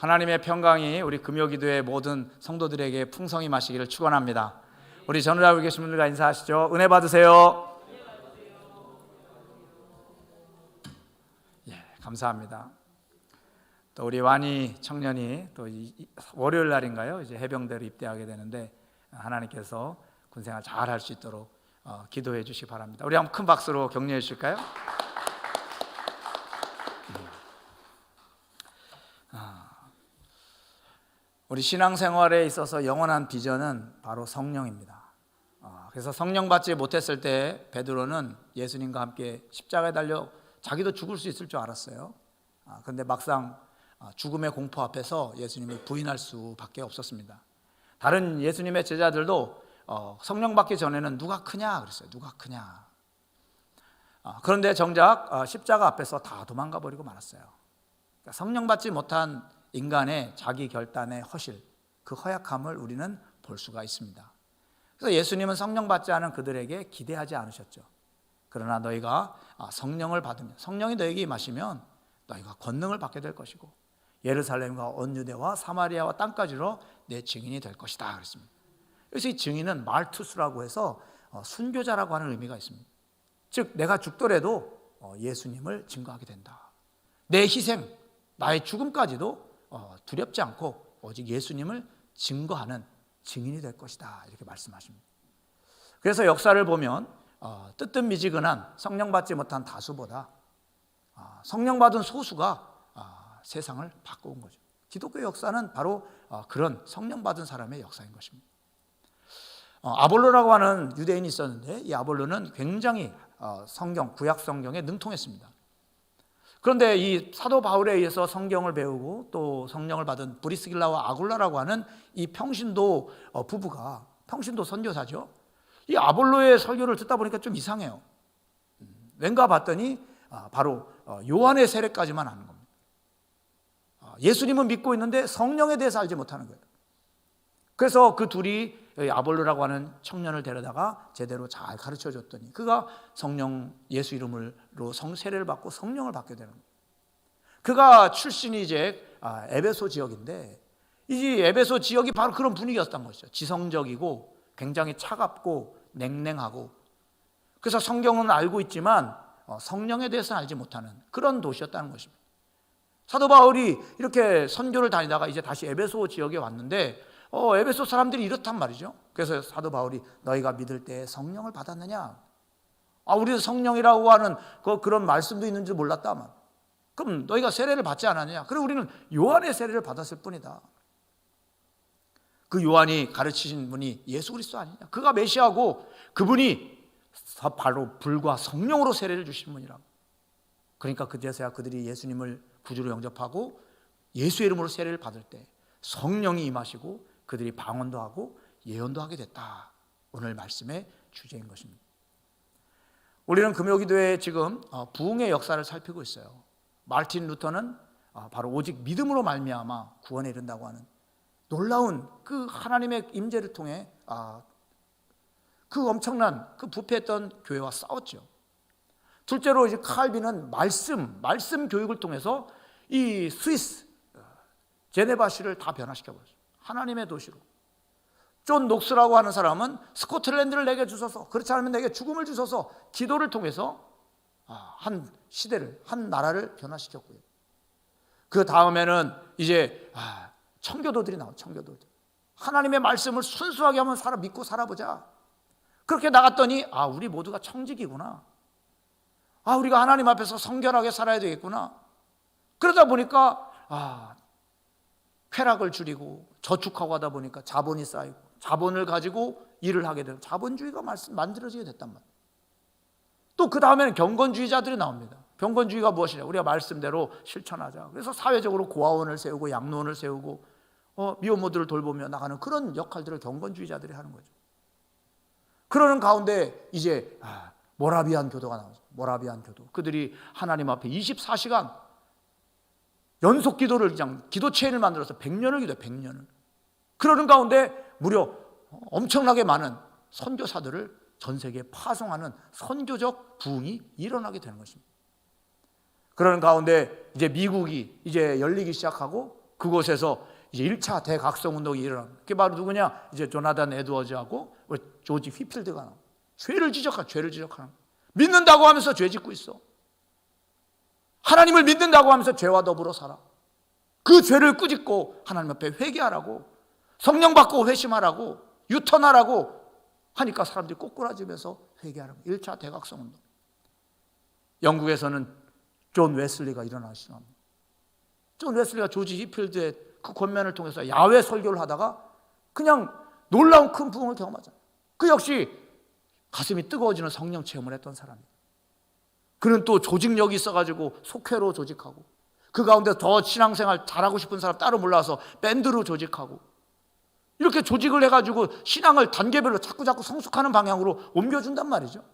하나님의 평강이 우리 금요 기도의 모든 성도들에게 풍성히 마시기를 축원합니다. 우리 전우라고 계신 분들과 인사하시죠. 은혜 받으세요. 예, 감사합니다. 또 우리 완희 청년이 또 월요일 날인가요? 이제 해병대로 입대하게 되는데 하나님께서 군생활 잘 할 수 있도록 어, 기도해 주시기 바랍니다. 우리 한번 큰 박수로 격려해 주실까요? 우리 신앙생활에 있어서 영원한 비전은 바로 성령입니다. 어, 그래서 성령 받지 못했을 때 베드로는 예수님과 함께 십자가에 달려 자기도 죽을 수 있을 줄 알았어요. 아, 그런데 막상 아, 죽음의 공포 앞에서 예수님을 부인할 수밖에 없었습니다. 다른 예수님의 제자들도 어, 성령 받기 전에는 누가 크냐 그랬어요. 누가 크냐. 아, 그런데 정작 어, 십자가 앞에서 다 도망가 버리고 말았어요. 그러니까 성령 받지 못한 인간의 자기 결단의 허실, 그 허약함을 우리는 볼 수가 있습니다. 그래서 예수님은 성령 받지 않은 그들에게 기대하지 않으셨죠. 그러나 너희가 아, 성령을 받으면 성령이 너에게 임하시면 너희가 권능을 받게 될 것이고 예루살렘과 온 유대와 사마리아와 땅까지로 내 증인이 될 것이다 그랬습니다. 그래서 이 증인은 말투스라고 해서 어, 순교자라고 하는 의미가 있습니다. 즉 내가 죽더라도 어, 예수님을 증거하게 된다. 내 희생, 나의 죽음까지도 어, 두렵지 않고 오직 예수님을 증거하는 증인이 될 것이다. 이렇게 말씀하십니다. 그래서 역사를 보면 어, 뜨뜻미지근한 성령 받지 못한 다수보다 아, 성령 받은 소수가 아, 세상을 바꿔온 거죠. 기독교 역사는 바로 어, 그런 성령 받은 사람의 역사인 것입니다. 어, 아볼로라고 하는 유대인이 있었는데 이 아볼로는 굉장히 어, 성경 구약 성경에 능통했습니다. 그런데 이 사도 바울에 의해서 성경을 배우고 또 성령을 받은 브리스길라와 아굴라라고 하는 이 평신도 어, 부부가 평신도 선교사죠. 이 아볼로의 설교를 듣다 보니까 좀 이상해요. 음, 왠가 봤더니 아, 바로 어, 요한의 세례까지만 아는 겁니다. 아, 예수님은 믿고 있는데 성령에 대해서 알지 못하는 거예요. 그래서 그 둘이 아볼로라고 하는 청년을 데려다가 제대로 잘 가르쳐 줬더니 그가 성령 예수 이름으로 성 세례를 받고 성령을 받게 되는 거예요. 그가 출신이 이제 아, 에베소 지역인데 이 에베소 지역이 바로 그런 분위기였던 것이죠. 지성적이고 굉장히 차갑고 냉랭하고 그래서 성경은 알고 있지만 어, 성령에 대해서는 알지 못하는 그런 도시였다는 것입니다. 사도 바울이 이렇게 선교를 다니다가 이제 다시 에베소 지역에 왔는데 어, 에베소 사람들이 이렇단 말이죠. 그래서 사도 바울이 너희가 믿을 때 성령을 받았느냐? 아, 우리도 성령이라고 하는 그, 그런 말씀도 있는 줄 몰랐다. 말. 그럼 너희가 세례를 받지 않았느냐? 그래 우리는 요한의 세례를 받았을 뿐이다. 그 요한이 가르치신 분이 예수 그리스도 아니냐? 그가 메시아고 그분이 바로 불과 성령으로 세례를 주신 분이라고. 그러니까 그제서야 그들이 예수님을 구주로 영접하고 예수의 이름으로 세례를 받을 때 성령이 임하시고 그들이 방언도 하고 예언도 하게 됐다. 오늘 말씀의 주제인 것입니다. 우리는 금요기도에 지금 어, 부흥의 역사를 살피고 있어요. 말틴 루터는 어, 바로 오직 믿음으로 말미암아 구원에 이른다고 하는 놀라운 그 하나님의 임재를 통해 아, 그 엄청난 그 부패했던 교회와 싸웠죠. 둘째로 이제 칼빈은 말씀, 말씀 교육을 통해서 이 스위스 어, 제네바시를 다 변화시켜 버렸어요. 하나님의 도시로. 존 녹스라고 하는 사람은 스코틀랜드를 내게 주소서. 그렇지 않으면 내게 죽음을 주소서. 기도를 통해서 아, 한 시대를, 한 나라를 변화시켰고요. 그 다음에는 이제 아, 청교도들이 나와 청교도들. 하나님의 말씀을 순수하게 한번 살아 믿고 살아보자. 그렇게 나갔더니 아 우리 모두가 청직이구나. 아 우리가 하나님 앞에서 성결하게 살아야 되겠구나. 그러다 보니까 아 쾌락을 줄이고 저축하고 하다 보니까 자본이 쌓이고 자본을 가지고 일을 하게 되는 자본주의가 말씀 만들어지게 됐단 말이에요. 또 그 다음에는 경건주의자들이 나옵니다. 경건주의가 무엇이냐? 우리가 말씀대로 실천하자. 그래서 사회적으로 고아원을 세우고 양로원을 세우고 어, 미혼모들을 돌보며 나가는 그런 역할들을 경건주의자들이 하는 거죠. 그러는 가운데 이제 아, 모라비안 교도가 나오죠. 모라비안 교도. 그들이 하나님 앞에 24시간 연속 기도를 그냥 기도 체인을 만들어서 100년을 기도해 100년을. 그러는 가운데 무려 엄청나게 많은 선교사들을 전 세계에 파송하는 선교적 부흥이 일어나게 되는 것입니다. 그러는 가운데 이제 미국이 이제 열리기 시작하고 그곳에서 이제 1차 대각성 운동이 일어납니다. 그게 바로 누구냐? 이제 조나단 에드워즈하고 조지 휘필드가. 죄를 지적한 죄를 지적하는 믿는다고 하면서 죄 짓고 있어. 하나님을 믿는다고 하면서 죄와 더불어 살아. 그 죄를 꾸짖고 하나님 앞에 회개하라고 성령 받고 회심하라고 유턴하라고 하니까 사람들이 꼬꾸라지면서 회개하라고 1차 대각성 운동. 영국에서는 존 웨슬리가 일어나시는 겁니다. 존 웨슬리가 조지 히필드의 그 권면을 통해서 야외 설교를 하다가 그냥 놀라운 큰 부흥을 경험하잖아요. 그 역시 가슴이 뜨거워지는 성령 체험을 했던 사람이에요. 그는 또 조직력이 있어가지고 속회로 조직하고 그 가운데 더 신앙생활 잘하고 싶은 사람 따로 몰라서 밴드로 조직하고 이렇게 조직을 해가지고 신앙을 단계별로 자꾸 자꾸 성숙하는 방향으로 옮겨준단 말이죠.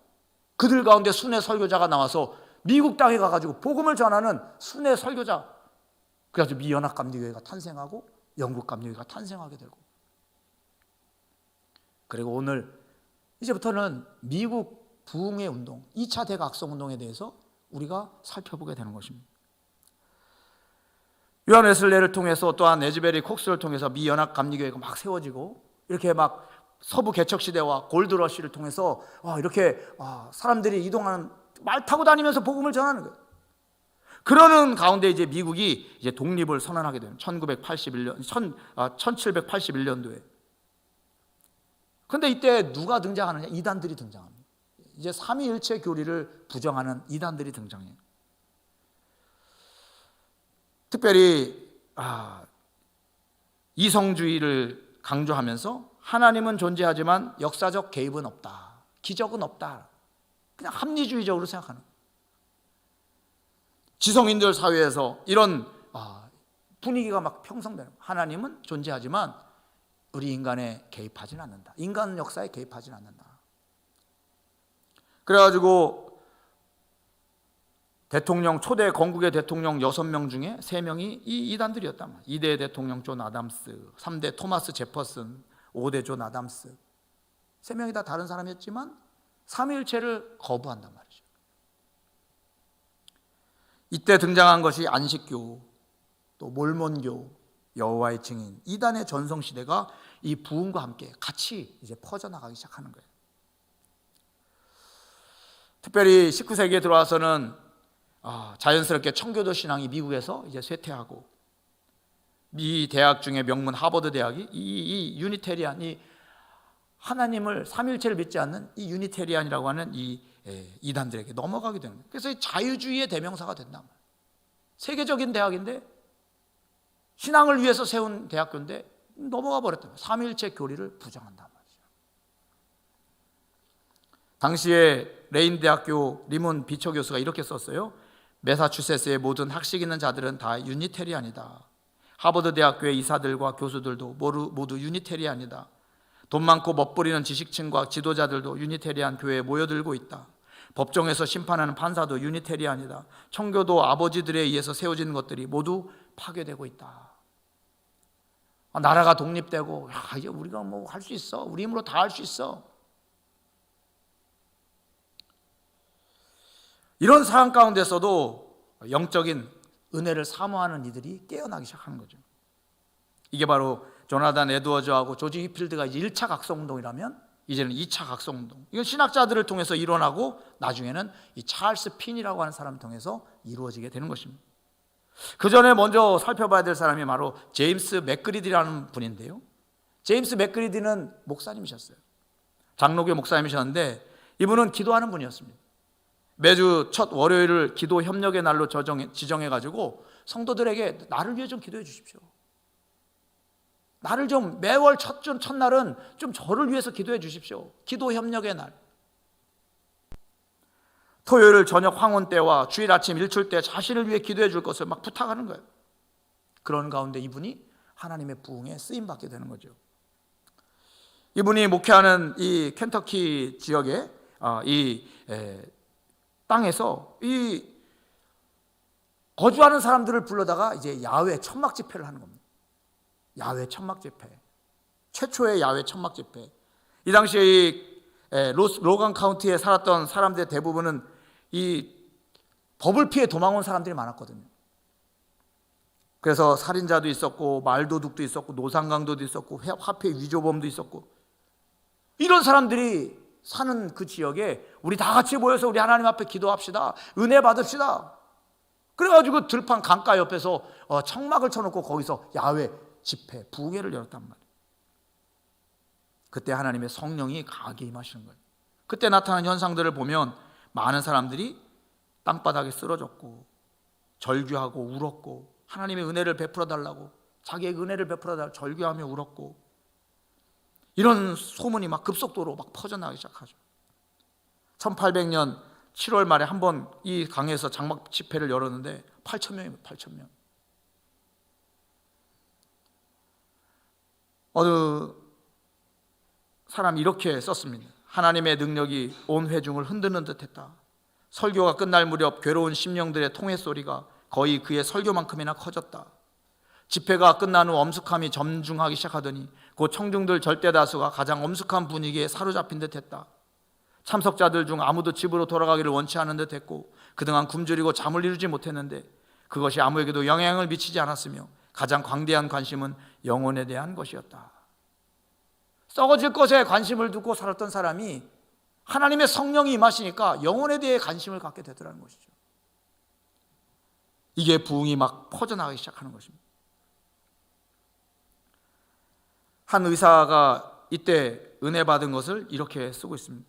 그들 가운데 순회 설교자가 나와서 미국 땅에 가가지고 복음을 전하는 순회 설교자. 그래서 미 연합감리교회가 탄생하고 영국 감리교회가 탄생하게 되고. 그리고 오늘 이제부터는 미국 부흥의 운동, 2차 대각성 운동에 대해서 우리가 살펴보게 되는 것입니다. 요한 웨슬레를 통해서 또한 에즈베리 콕스를 통해서 미 연합 감리교회가 막 세워지고 이렇게 막 서부 개척 시대와 골드러시를 통해서 와, 이렇게 와, 사람들이 이동하는 말 타고 다니면서 복음을 전하는 거예요. 그러는 가운데 이제 미국이 이제 독립을 선언하게 되는 1981년 1000, 아, 1781년도에. 근데 이때 누가 등장하느냐? 이단들이 등장합니다. 이제 삼위일체 교리를 부정하는 이단들이 등장해요. 특별히 아, 이성주의를 강조하면서 하나님은 존재하지만 역사적 개입은 없다. 기적은 없다. 그냥 합리주의적으로 생각하는. 지성인들 사회에서 이런 아, 분위기가 막 형성되는. 하나님은 존재하지만 우리 인간에 개입하지는 않는다. 인간 역사에 개입하지는 않는다. 그래가지고 대통령 초대 건국의 대통령 6명 중에 3명이 이 이단들이었단 말이에요. 2대 대통령 존 아담스, 3대 토마스 제퍼슨, 5대 존 아담스. 3명이 다 다른 사람이었지만 삼위일체를 거부한단 말이죠. 이때 등장한 것이 안식교, 또 몰몬교, 여호와의 증인, 이단의 전성 시대가 이 부흥과 함께 같이 이제 퍼져 나가기 시작하는 거예요. 특별히 19세기에 들어와서는 아, 자연스럽게 청교도 신앙이 미국에서 이제 쇠퇴하고 미 대학 중에 명문 하버드 대학이 이, 이 유니테리안 이 하나님을 삼일체를 믿지 않는 이 유니테리안이라고 하는 이 에, 이단들에게 넘어가게 되는 거예요. 그래서 자유주의의 대명사가 된다. 세계적인 대학인데 신앙을 위해서 세운 대학교인데 넘어가 버렸다. 삼일체 교리를 부정한단 말이죠. 당시에 레인 대학교 리몬 비처 교수가 이렇게 썼어요. 메사추세츠의 모든 학식 있는 자들은 다 유니테리안이다. 하버드 대학교의 이사들과 교수들도 모두, 모두 유니테리안이다. 돈 많고 멋부리는 지식층과 지도자들도 유니테리안 교회에 모여들고 있다. 법정에서 심판하는 판사도 유니테리안이다. 청교도 아버지들에 의해서 세워진 것들이 모두 파괴되고 있다. 아, 나라가 독립되고 야, 이제 우리가 뭐 할 수 있어. 우리 힘으로 다 할 수 있어. 이런 상황 가운데서도 영적인 은혜를 사모하는 이들이 깨어나기 시작하는 거죠. 이게 바로 조나단 에드워즈하고 조지 히필드가 이제 1차 각성운동이라면 이제는 2차 각성운동. 이건 신학자들을 통해서 일어나고 나중에는 이 찰스 핀이라고 하는 사람을 통해서 이루어지게 되는 것입니다. 그 전에 먼저 살펴봐야 될 사람이 바로 제임스 맥그리디라는 분인데요. 제임스 맥그리디는 목사님이셨어요. 장로교 목사님이셨는데 이분은 기도하는 분이었습니다. 매주 첫 월요일을 기도 협력의 날로 지정해 가지고 성도들에게 나를 위해 좀 기도해 주십시오. 나를 좀 매월 첫 첫날은 좀 저를 위해서 기도해 주십시오. 기도 협력의 날. 토요일 저녁 황혼 때와 주일 아침 일출 때 자신을 위해 기도해 줄 것을 막 부탁하는 거예요. 그런 가운데 이분이 하나님의 부흥에 쓰임 받게 되는 거죠. 이분이 목회하는 이 켄터키 지역에 아, 이 땅에서 이 거주하는 사람들을 불러다가 이제 야외 천막 집회를 하는 겁니다. 야외 천막 집회. 최초의 야외 천막 집회. 이 당시에 이 로간 카운티에 살았던 사람들 대부분은 이 법을 피해 도망온 사람들이 많았거든요. 그래서 살인자도 있었고 말도둑도 있었고 노상강도도 있었고 회- 화폐 위조범도 있었고 이런 사람들이 사는 그 지역에 우리 다 같이 모여서 우리 하나님 앞에 기도합시다. 은혜 받읍시다. 그래가지고 들판 강가 옆에서 어, 청막을 쳐놓고 거기서 야외 집회 부흥회를 열었단 말이에요. 그때 하나님의 성령이 강하게 임하시는 거예요. 그때 나타난 현상들을 보면 많은 사람들이 땅바닥에 쓰러졌고 절규하고 울었고 하나님의 은혜를 베풀어 달라고 자기의 은혜를 베풀어 달라고 절규하며 울었고 이런 소문이 막 급속도로 막 퍼져나가기 시작하죠. 1800년 7월 말에 한 번 이 강에서 장막 집회를 열었는데 8천 명입니다. 8천 명. 어느 사람이 이렇게 썼습니다. 하나님의 능력이 온 회중을 흔드는 듯했다. 설교가 끝날 무렵 괴로운 심령들의 통회 소리가 거의 그의 설교만큼이나 커졌다. 집회가 끝난 후 엄숙함이 점중하기 시작하더니 그 청중들 절대 다수가 가장 엄숙한 분위기에 사로잡힌 듯 했다. 참석자들 중 아무도 집으로 돌아가기를 원치 않은 듯 했고 그동안 굶주리고 잠을 이루지 못했는데 그것이 아무에게도 영향을 미치지 않았으며 가장 광대한 관심은 영혼에 대한 것이었다. 썩어질 것에 관심을 두고 살았던 사람이 하나님의 성령이 임하시니까 영혼에 대해 관심을 갖게 되더라는 것이죠. 이게 부흥이 막 퍼져나가기 시작하는 것입니다. 한 의사가 이때 은혜 받은 것을 이렇게 쓰고 있습니다.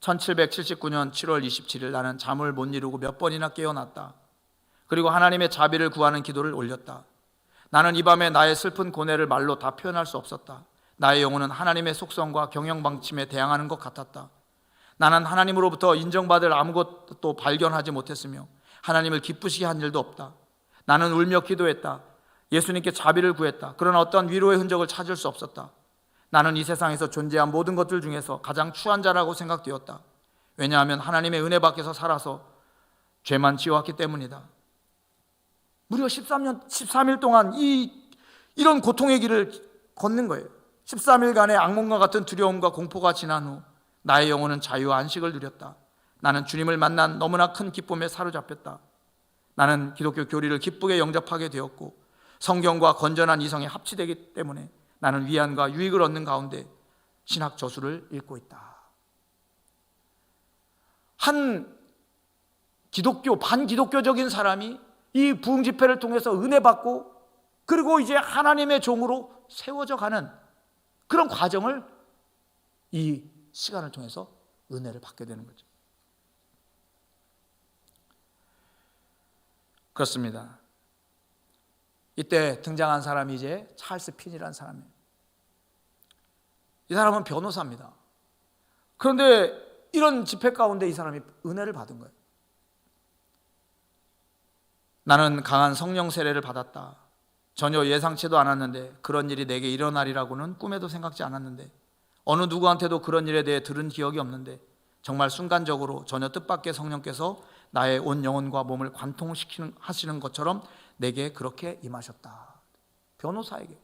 1779년 7월 27일 나는 잠을 못 이루고 몇 번이나 깨어났다. 그리고 하나님의 자비를 구하는 기도를 올렸다. 나는 이 밤에 나의 슬픈 고뇌를 말로 다 표현할 수 없었다. 나의 영혼은 하나님의 속성과 경영 방침에 대항하는 것 같았다. 나는 하나님으로부터 인정받을 아무것도 발견하지 못했으며 하나님을 기쁘시게 한 일도 없다. 나는 울며 기도했다. 예수님께 자비를 구했다. 그러나 어떤 위로의 흔적을 찾을 수 없었다. 나는 이 세상에서 존재한 모든 것들 중에서 가장 추한 자라고 생각되었다. 왜냐하면 하나님의 은혜 밖에서 살아서 죄만 지어왔기 때문이다. 무려 13년, 13일 동안 이, 이런 고통의 길을 걷는 거예요. 13일간의 악몽과 같은 두려움과 공포가 지난 후 나의 영혼은 자유와 안식을 누렸다. 나는 주님을 만난 너무나 큰 기쁨에 사로잡혔다. 나는 기독교 교리를 기쁘게 영접하게 되었고 성경과 건전한 이성에 합치되기 때문에 나는 위안과 유익을 얻는 가운데 신학 저수를 읽고 있다. 한 기독교 반기독교적인 사람이 이 부흥 집회를 통해서 은혜 받고 그리고 이제 하나님의 종으로 세워져 가는 그런 과정을 이 시간을 통해서 은혜를 받게 되는 거죠. 그렇습니다. 이때 등장한 사람이 이제 찰스 핀이라는 사람이에요. 이 사람은 변호사입니다. 그런데 이런 집회 가운데 이 사람이 은혜를 받은 거예요. 나는 강한 성령 세례를 받았다. 전혀 예상치도 않았는데 그런 일이 내게 일어나리라고는 꿈에도 생각지 않았는데 어느 누구한테도 그런 일에 대해 들은 기억이 없는데 정말 순간적으로 전혀 뜻밖의 성령께서 나의 온 영혼과 몸을 관통시키는 하시는 것처럼 내게 그렇게 임하셨다. 변호사에게.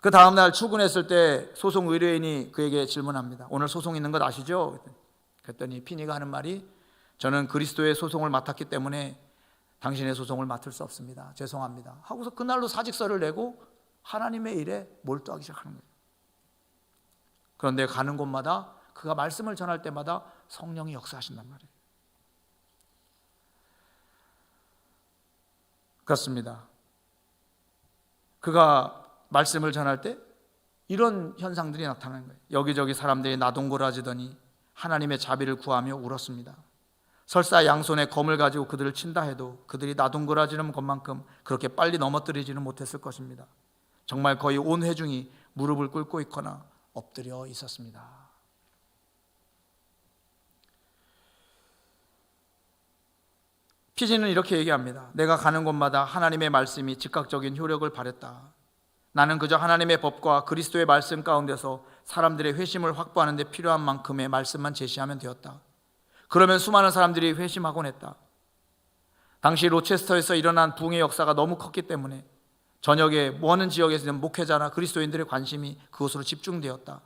그 다음 날 출근했을 때 소송 의뢰인이 그에게 질문합니다. 오늘 소송 있는 것 아시죠? 그랬더니 피니가 하는 말이 저는 그리스도의 소송을 맡았기 때문에 당신의 소송을 맡을 수 없습니다. 죄송합니다. 하고서 그날로 사직서를 내고 하나님의 일에 몰두하기 시작하는 거예요. 그런데 가는 곳마다 그가 말씀을 전할 때마다 성령이 역사하신단 말이에요. 그렇습니다. 그가 말씀을 전할 때 이런 현상들이 나타나는 거예요. 여기저기 사람들이 나동거라지더니 하나님의 자비를 구하며 울었습니다. 설사 양손에 검을 가지고 그들을 친다 해도 그들이 나동거라지는 것만큼 그렇게 빨리 넘어뜨리지는 못했을 것입니다. 정말 거의 온 회중이 무릎을 꿇고 있거나 엎드려 있었습니다. 피지는 이렇게 얘기합니다. 내가 가는 곳마다 하나님의 말씀이 즉각적인 효력을 발했다. 나는 그저 하나님의 법과 그리스도의 말씀 가운데서 사람들의 회심을 확보하는 데 필요한 만큼의 말씀만 제시하면 되었다. 그러면 수많은 사람들이 회심하곤 했다. 당시 로체스터에서 일어난 부흥의 역사가 너무 컸기 때문에 저녁에 모하는 지역에서 있는 목회자나 그리스도인들의 관심이 그것으로 집중되었다.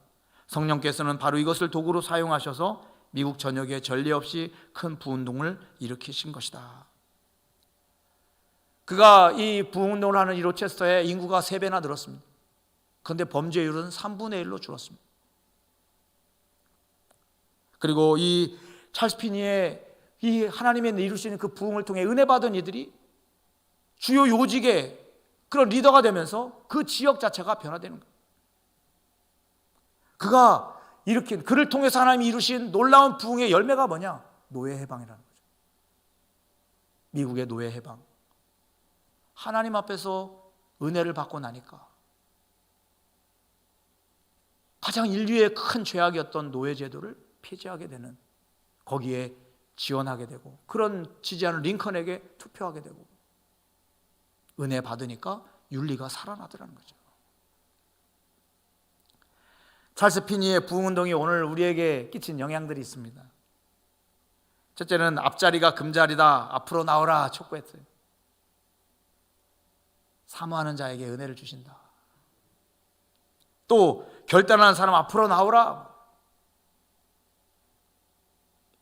성령께서는 바로 이것을 도구로 사용하셔서 미국 전역에 전례 없이 큰 부운동을 일으키신 것이다. 그가 이 부흥운동을 하는 이 로체스터의 인구가 3배나 늘었습니다. 그런데 범죄율은 3분의 1로 줄었습니다. 그리고 이 찰스 피니의 이 하나님의 이루시는 그 부흥을 통해 은혜 받은 이들이 주요 요직의 그런 리더가 되면서 그 지역 자체가 변화되는 거예요. 그가 일으킨 그를 통해서 하나님이 이루신 놀라운 부흥의 열매가 뭐냐? 노예 해방이라는 거죠. 미국의 노예 해방. 하나님 앞에서 은혜를 받고 나니까 가장 인류의 큰 죄악이었던 노예 제도를 폐지하게 되는 거기에 지원하게 되고 그런 지지하는 링컨에게 투표하게 되고 은혜 받으니까 윤리가 살아나더라는 거죠. 찰스 피니의 부흥운동이 오늘 우리에게 끼친 영향들이 있습니다. 첫째는 앞자리가 금자리다 앞으로 나오라 촉구했어요. 사모하는 자에게 은혜를 주신다. 또 결단하는 사람 앞으로 나오라.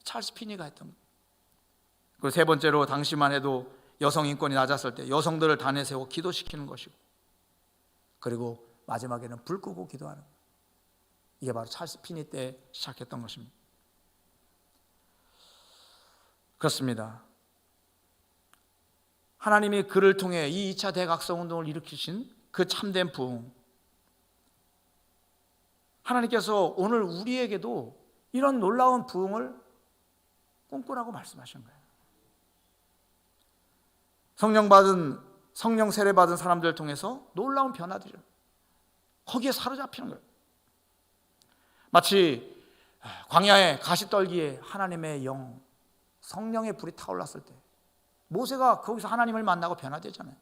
찰스 피니가 했던 거. 그리고 세 번째로 당시만 해도 여성 인권이 낮았을 때 여성들을 단에 세워 기도시키는 것이고 그리고 마지막에는 불 끄고 기도하는 것. 이게 바로 찰스 피니 때 시작했던 것입니다. 그렇습니다. 하나님이 그를 통해 이 2차 대각성 운동을 일으키신 그 참된 부흥. 하나님께서 오늘 우리에게도 이런 놀라운 부흥을 꿈꾸라고 말씀하신 거예요. 성령 받은 성령 세례 받은 사람들 통해서 놀라운 변화들이 거기에 사로잡히는 거예요. 마치 광야의 가시떨기에 하나님의 영 성령의 불이 타올랐을 때 모세가 거기서 하나님을 만나고 변화되잖아요.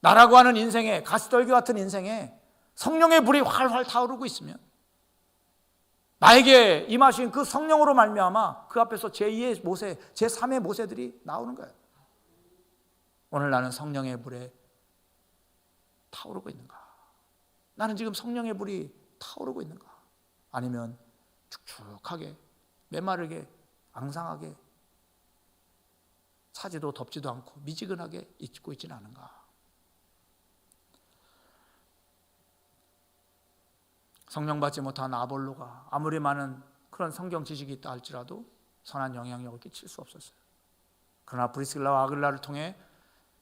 나라고 하는 인생에 가시떨기 같은 인생에 성령의 불이 활활 타오르고 있으면 나에게 임하신 그 성령으로 말미암아 그 앞에서 제2의 모세, 제3의 모세들이 나오는 거예요. 오늘 나는 성령의 불에 타오르고 있는가? 나는 지금 성령의 불이 타오르고 있는가? 아니면 축축하게 메마르게 앙상하게 차지도 덥지도 않고 미지근하게 있고 있지는 않은가? 성령 받지 못한 아볼로가 아무리 많은 그런 성경 지식이 있다 할지라도 선한 영향력을 끼칠 수 없었어요. 그러나 브리스길라와 아글라를 통해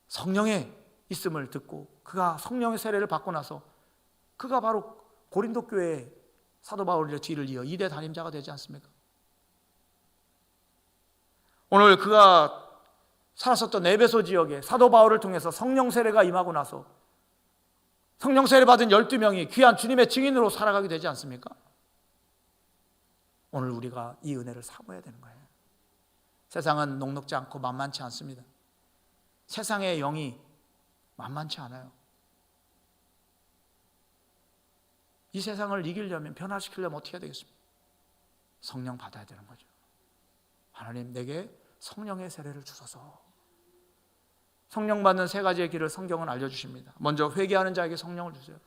성령의 있음을 듣고 그가 성령의 세례를 받고 나서 그가 바로 고린도 교회 사도 바울의 뒤를 이어 이대 담임자가 되지 않습니까? 오늘 그가 살았었던 에베소 지역에 사도 바울을 통해서 성령 세례가 임하고 나서 성령 세례 받은 12명이 귀한 주님의 증인으로 살아가게 되지 않습니까? 오늘 우리가 이 은혜를 사모해야 되는 거예요. 세상은 녹록지 않고 만만치 않습니다. 세상의 영이 만만치 않아요. 이 세상을 이기려면 변화시키려면 어떻게 해야 되겠습니까? 성령 받아야 되는 거죠. 하나님 내게 성령의 세례를 주소서. 성령 받는 세 가지의 길을 성경은 알려주십니다. 먼저 회개하는 자에게 성령을 주세요.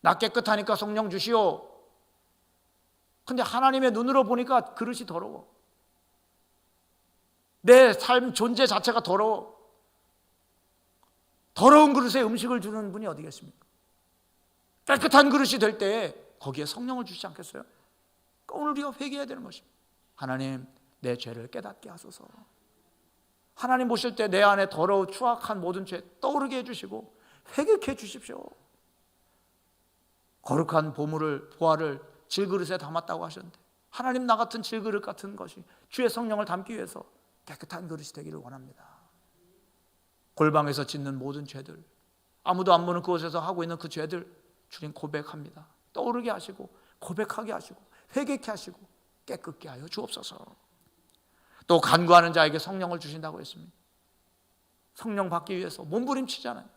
나 깨끗하니까 성령 주시오. 근데 하나님의 눈으로 보니까 그릇이 더러워. 내 삶 존재 자체가 더러워. 더러운 그릇에 음식을 주는 분이 어디 계십니까? 깨끗한 그릇이 될때 거기에 성령을 주시지 않겠어요? 그러니까 오늘 우리가 회개해야 되는 것입니다. 하나님, 내 죄를 깨닫게 하소서. 하나님 보실 때 내 안에 더러워 추악한 모든 죄 떠오르게 해주시고 회개케 해주십시오. 거룩한 보물을 보화를 질그릇에 담았다고 하셨는데 하나님 나 같은 질그릇 같은 것이 주의 성령을 담기 위해서 깨끗한 그릇이 되기를 원합니다. 골방에서 짓는 모든 죄들 아무도 안 보는 그곳에서 하고 있는 그 죄들 주님 고백합니다. 떠오르게 하시고 고백하게 하시고 회개케 하시고 깨끗게 하여 주옵소서. 또 간구하는 자에게 성령을 주신다고 했습니다. 성령 받기 위해서 몸부림치잖아요.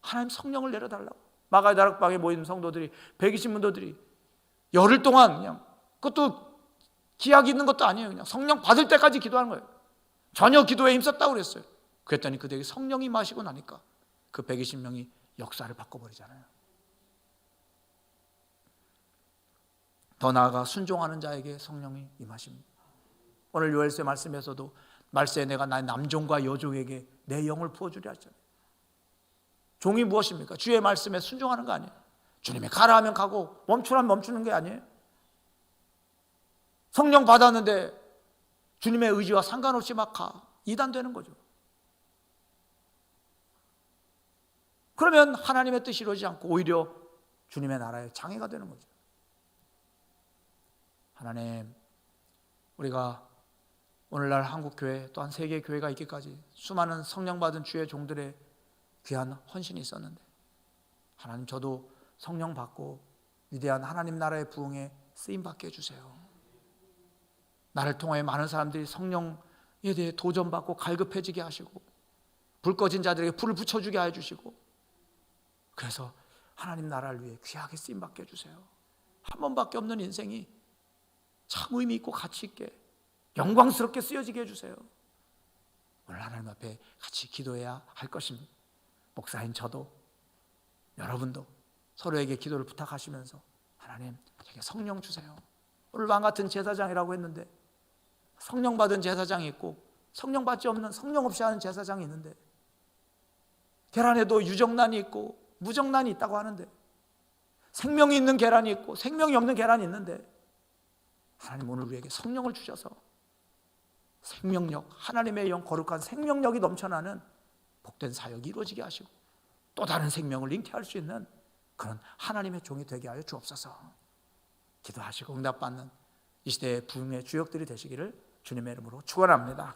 하나님 성령을 내려달라고. 마가의 다락방에 모인 성도들이 120문도들이 열흘 동안 그냥 그것도 기약이 있는 것도 아니에요. 그냥 성령 받을 때까지 기도하는 거예요. 전혀 기도에 힘썼다고 그랬어요. 그랬더니 그들에게 성령이 마시고 나니까 그 120명이 역사를 바꿔버리잖아요. 더 나아가 순종하는 자에게 성령이 임하십니다. 오늘 요엘서의 말씀에서도 말세에 내가 나의 남종과 여종에게 내 영을 부어주리 하잖아요. 종이 무엇입니까? 주의 말씀에 순종하는 거 아니에요. 주님이 가라 하면 가고 멈추라면 멈추는 게 아니에요. 성령 받았는데 주님의 의지와 상관없이 막 가. 이단되는 거죠. 그러면 하나님의 뜻이 이루어지지 않고 오히려 주님의 나라의 장애가 되는 거죠. 하나님, 우리가 오늘날 한국 교회 또한 세계 교회가 있기까지 수많은 성령 받은 주의 종들의 귀한 헌신이 있었는데 하나님 저도 성령 받고 위대한 하나님 나라의 부흥에 쓰임 받게 해주세요. 나를 통하여 많은 사람들이 성령에 대해 도전받고 갈급해지게 하시고 불 꺼진 자들에게 불을 붙여주게 해주시고 그래서 하나님 나라를 위해 귀하게 쓰임 받게 해주세요. 한 번밖에 없는 인생이 참 의미 있고 가치 있게 영광스럽게 쓰여지게 해주세요. 오늘 하나님 앞에 같이 기도해야 할 것입니다. 목사인 저도 여러분도 서로에게 기도를 부탁하시면서 하나님 제게 성령 주세요. 오늘 왕 같은 제사장이라고 했는데 성령 받은 제사장이 있고 성령 받지 없는 성령 없이 하는 제사장이 있는데 계란에도 유정란이 있고 무정란이 있다고 하는데 생명이 있는 계란이 있고 생명이 없는 계란이 있는데 하나님 오늘 우리에게 성령을 주셔서 생명력 하나님의 영 거룩한 생명력이 넘쳐나는 복된 사역이 이루어지게 하시고 또 다른 생명을 잉태할 수 있는 그런 하나님의 종이 되게 하여 주옵소서. 기도하시고 응답받는 이 시대의 부흥의 주역들이 되시기를 주님의 이름으로 축원합니다.